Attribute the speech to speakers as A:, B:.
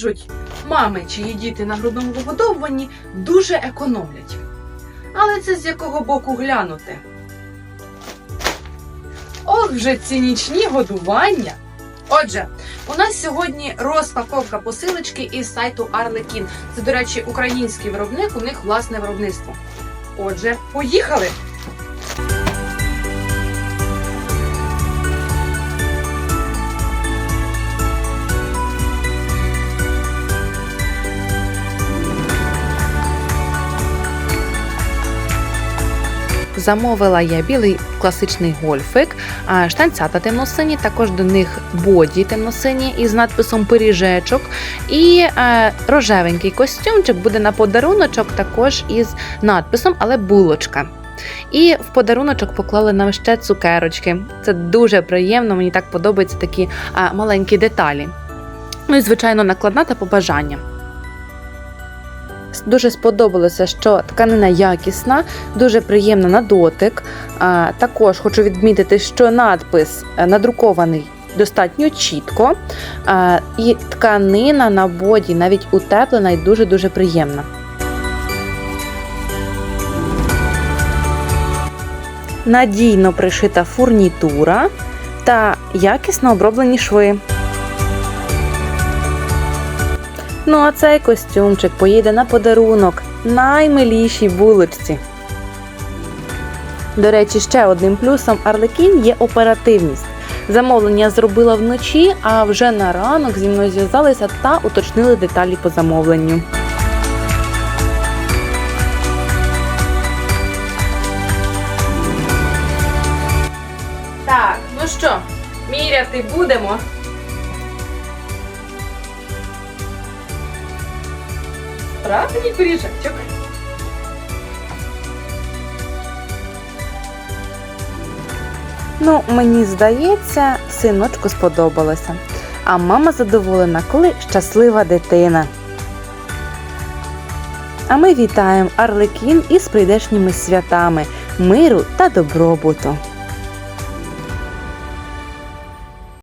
A: кажуть, мами, чиї діти на грудному вигодовуванні дуже економлять. Але це з якого боку глянути? Ох, вже ці нічні годування. Отже, у нас сьогодні розпаковка посилочки із сайту Arlekin. Це, до речі, український виробник, у них власне виробництво. Отже, поїхали!
B: Замовила я білий класичний гольфик, штанцята темно-сині, також до них боді темно-сині із надписом пиріжечок. І е, рожевенький костюмчик буде на подаруночок також із надписом, але булочка. І в подаруночок поклали нам ще цукерочки. Це дуже приємно, мені так подобаються такі маленькі деталі. Ну і, звичайно, накладна та побажання. Дуже сподобалося, що тканина якісна, дуже приємна на дотик. Також хочу відмітити, що надпис е, надрукований достатньо чітко, і тканина на боді навіть утеплена і дуже-дуже приємна. Надійно пришита фурнітура та якісно оброблені шви. Ну а цей костюмчик поїде на подарунок наймилішій булочці. До речі, ще одним плюсом Арлекін є оперативність. Замовлення зробила вночі, а вже на ранок зі мною зв'язалися та уточнили деталі по замовленню.
A: Так, ну що, міряти будемо. Справді пиріжечок.
B: Ну, мені здається, синочку сподобалося. А мама задоволена, коли щаслива дитина. А ми вітаємо Арлекін із прийдешніми святами, миру та добробуту.